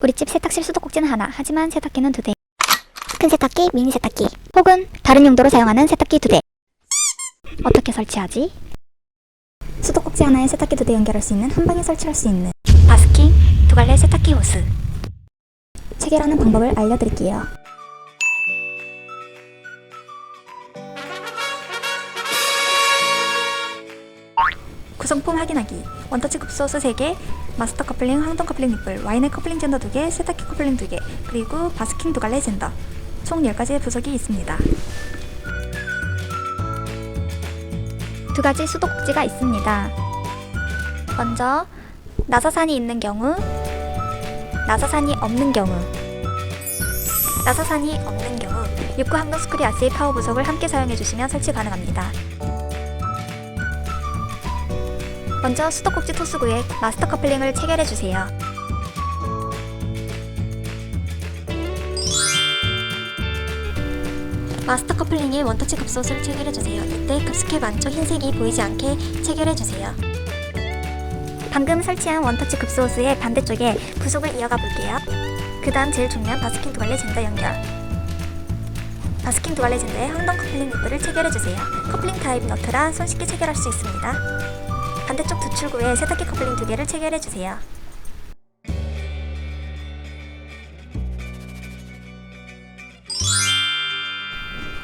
우리 집 세탁실 수도꼭지는 하나, 하지만 세탁기는 두 대. 큰 세탁기, 미니 세탁기, 혹은 다른 용도로 사용하는 세탁기 두 대. 어떻게 설치하지? 수도꼭지 하나에 세탁기 두 대 연결할 수 있는 한 방에 설치할 수 있는 바스킹 두 갈래 세탁기 호스. 체결하는 방법을 알려드릴게요. 구성품 확인하기 원터치 급소스 3개 마스터 커플링 황동 커플링 니플 와인의 커플링 젠더 2개 세탁기 커플링 2개 그리고 바스킹 두 갈래 젠더. 총 10가지의 부속이 있습니다. 두 가지 수도꼭지가 있습니다. 먼저 나사산이 있는 경우 나사산이 없는 경우. 나사산이 없는 경우 육구 항동 스크류 RCA 파워 부속을 함께 사용해 주시면 설치 가능합니다 먼저 수도꼭지 토스구에 마스터 커플링을 체결해 주세요. 마스터 커플링에 원터치 급소스를 체결해 주세요. 이때 급스캡 안쪽 흰색이 보이지 않게 체결해 주세요. 방금 설치한 원터치 급소스의 반대쪽에 부속을 이어가 볼게요. 그 다음 제일 중요한 바스킹 두 갈래 젠더 연결. 바스킹 두 갈래 젠더에 항동 커플링 니프를 체결해 주세요. 커플링 타입 너트라 손쉽게 체결할 수 있습니다. 반대쪽 두 출구에 세탁기 커플링 두 개를 체결해 주세요.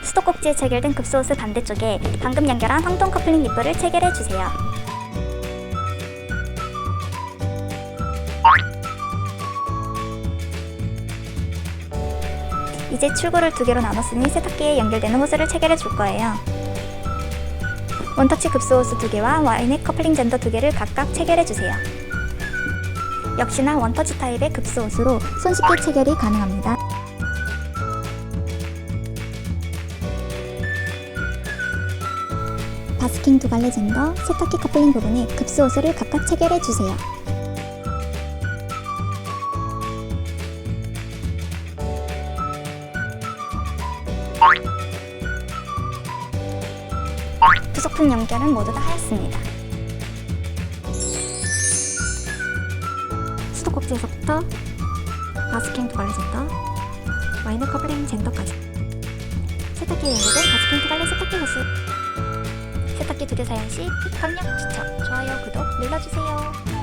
수도꼭지에 체결된 급소스 반대쪽에 방금 연결한 황동 커플링 니플을 체결해 주세요. 이제 출구를 두 개로 나눴으니 세탁기에 연결되는 호스를 체결해 줄 거예요. 원터치 급소호스 두 개와 와인의 커플링 젠더 두 개를 각각 체결해 주세요. 역시나 원터치 타입의 급소호스로 손쉽게 체결이 가능합니다. 바스킹 두 갈래 젠더, 세탁기 커플링 부분에 급소호스를 각각 체결해 주세요. 부속품 연결은 모두 다 하였습니다. 수도꼭지에서부터 바스킹 두 갈래 젠더, 와이너 커플링 젠더까지 세탁기에 연결된 바스킹 두 갈래 세탁기 호스 세탁기 두개 사용 시 강력 추천, 좋아요, 구독 눌러주세요.